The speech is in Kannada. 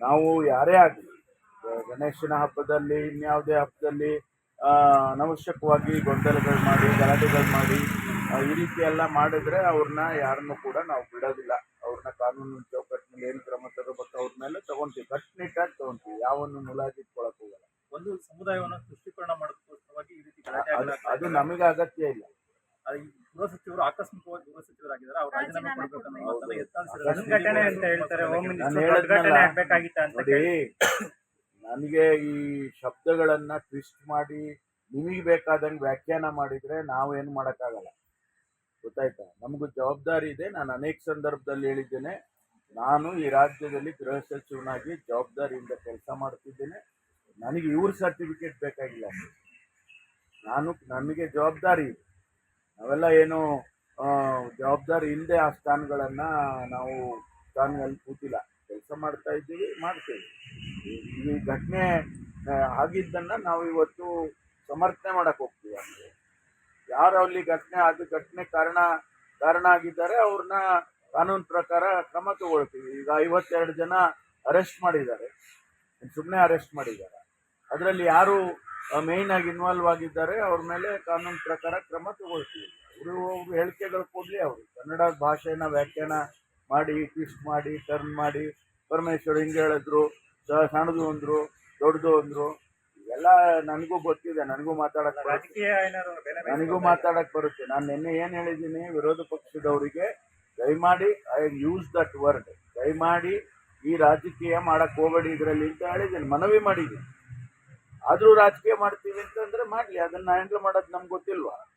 ನಾವು ಯಾರೇ ಆಗಲಿ ಗಣೇಶನ ಹಬ್ಬದಲ್ಲಿ ಇನ್ಯಾವುದೇ ಹಬ್ಬದಲ್ಲಿ ಅನವಶ್ಯಕವಾಗಿ ಗೊಂದಲಗಳು ಮಾಡಿ ಗಲಾಟೆಗಳು ಮಾಡಿ ಈ ರೀತಿ ಎಲ್ಲ ಮಾಡಿದ್ರೆ ಅವ್ರನ್ನ ಯಾರನ್ನು ಕೂಡ ನಾವು ಬಿಡೋದಿಲ್ಲ. ಅವ್ರನ್ನ ಕಾನೂನು ಚೌಕಟ್ಟಿನಲ್ಲಿ ಏನು ಕ್ರಮ ತಗೋಬೇಕು ಅವ್ರ ಮೇಲೆ ತಗೊಂತೀವಿ. ಕಟ್ಟುನಿಟ್ಟಾಗಿ ತಗೊಂತೀವಿ. ಯಾವನ್ನು ಮುಲಾಜಿಟ್ಕೊಳಕ್ ಹೋಗಲ್ಲ. ಒಂದು ಸಮುದಾಯವನ್ನು ತುಷ್ಟೀಕರಣ ಮಾಡೋದಕ್ಕೋಸ್ಕರವಾಗಿ ಈ ರೀತಿ ಅದು ನಮಗೆ ಅಗತ್ಯ ಇಲ್ಲ. ಗೃಹ ಸಚಿವರು ಆಕಸ್ಮಿಕವಾಗಿ ಗೃಹ ಸಚಿವರಾಗಿದ್ದಾರೆ ಅವ್ರು ರಾಜೀನಾಮೆ ಕೊಡಬೇಕನ್ನೋ ಎತ್ತಾಳಿಸಿದ್ದಾರೆ. ಅಂತ ಹೇಳ್ತಾರೆ ಹೋಮ್ ಮಿನಿಸ್ಟರ್ ನನಗೆ ಈ ಶಬ್ದಗಳನ್ನ ಟ್ವಿಸ್ಟ್ ಮಾಡಿ ನಿಮಗೆ ಬೇಕಾದಂಗೆ ವ್ಯಾಖ್ಯಾನ ಮಾಡಿದ್ರೆ ನಾವೇನು ಮಾಡೋಕ್ಕಾಗಲ್ಲ. ಗೊತ್ತಾಯ್ತಾ? ನಮಗೂ ಜವಾಬ್ದಾರಿ ಇದೆ. ನಾನು ಅನೇಕ ಸಂದರ್ಭದಲ್ಲಿ ಹೇಳಿದ್ದೇನೆ. ನಾನು ಈ ರಾಜ್ಯದಲ್ಲಿ ಗೃಹ ಸಚಿವನಾಗಿ ಜವಾಬ್ದಾರಿಯಿಂದ ಕೆಲಸ ಮಾಡ್ತಿದ್ದೇನೆ. ನನಗೆ ಇವ್ರ ಸರ್ಟಿಫಿಕೇಟ್ ಬೇಕಾಗಿಲ್ಲ. ನಾನು ನನಗೆ ಜವಾಬ್ದಾರಿ ಇದೆ. ನಾವೆಲ್ಲ ಏನು ಜವಾಬ್ದಾರಿ ಇಲ್ಲದೆ ಆ ಸ್ಥಾನಗಳನ್ನು ನಾವು ಸ್ಥಾನದಲ್ಲಿ ಕೂತಿಲ್ಲ. ಕೆಲಸ ಮಾಡ್ತಾ ಇದ್ದೀವಿ, ಮಾಡ್ತೀವಿ. ಈ- ಘಟನೆ ಆಗಿದ್ದನ್ನು ನಾವು ಇವತ್ತು ಸಮರ್ಥನೆ ಮಾಡಕ್ಕೆ ಹೋಗ್ತೀವಿ ಅಂದ್ರೆ. ಯಾರು ಅಲ್ಲಿ ಘಟನೆ ಅದು ಘಟನೆ ಕಾರಣ ಕಾರಣ ಆಗಿದ್ದಾರೆ, ಅವ್ರನ್ನ ಕಾನೂನು ಪ್ರಕಾರ ಕ್ರಮ ತಗೊಳ್ತೀವಿ. ಈಗ ಐವತ್ತೆರಡು ಜನ ಅರೆಸ್ಟ್ ಮಾಡಿದ್ದಾರೆ. ಸುಮ್ಮನೆ ಅರೆಸ್ಟ್ ಮಾಡಿದ್ದಾರೆ. ಅದರಲ್ಲಿ ಯಾರು ಮೇಯ್ನ್ ಆಗಿ ಇನ್ವಾಲ್ವ್ ಆಗಿದ್ದಾರೆ ಅವ್ರ ಮೇಲೆ ಕಾನೂನು ಪ್ರಕಾರ ಕ್ರಮ ತಗೊಳ್ತೀವಿ. ಅವರು ಹೇಳಿಕೆಗಳು ಕೊಡಲಿ ಅವರು. ಕನ್ನಡ ಭಾಷೆನ ವ್ಯಾಖ್ಯಾನ ಮಾಡಿ ಟ್ವಿಸ್ಟ್ ಮಾಡಿ ಟರ್ನ್ ಮಾಡಿ ಪರಮೇಶ್ವರ್ ಹಿಂಗೆ ಹೇಳಿದ್ರು ಸಣ್ಣದು ಅಂದ್ರು ದೊಡ್ಡದು ಅಂದ್ರು ಎಲ್ಲ ನನಗೂ ಗೊತ್ತಿದೆ ನನಗೂ ಮಾತಾಡಕ್ಕೆ ನನಗೂ ಮಾತಾಡಕ್ ಬರುತ್ತೆ. ನಾನು ನಿನ್ನೆ ಏನು ಹೇಳಿದ್ದೀನಿ ವಿರೋಧ ಪಕ್ಷದವರಿಗೆ ದಯಮಾಡಿ ಐ ಯೂಸ್ ದಟ್ ವರ್ಡ್ ದಯಮಾಡಿ ಈ ರಾಜಕೀಯ ಮಾಡಕ್ ಹೋಗಬೇಡಿ ಇದರಲ್ಲಿ ಅಂತ ಹೇಳಿದ್ದೀನಿ. ಮನವಿ ಮಾಡಿದ್ದೀನಿ. ಆದರೂ ರಾಜಕೀಯ ಮಾಡ್ತೀವಿ ಅಂತಂದ್ರೆ ಮಾಡಲಿ. ಅದನ್ನ ಹ್ಯಾಂಡಲ್ ಮಾಡೋದು ನಮ್ಗೆ ಗೊತ್ತಿಲ್ವಾ?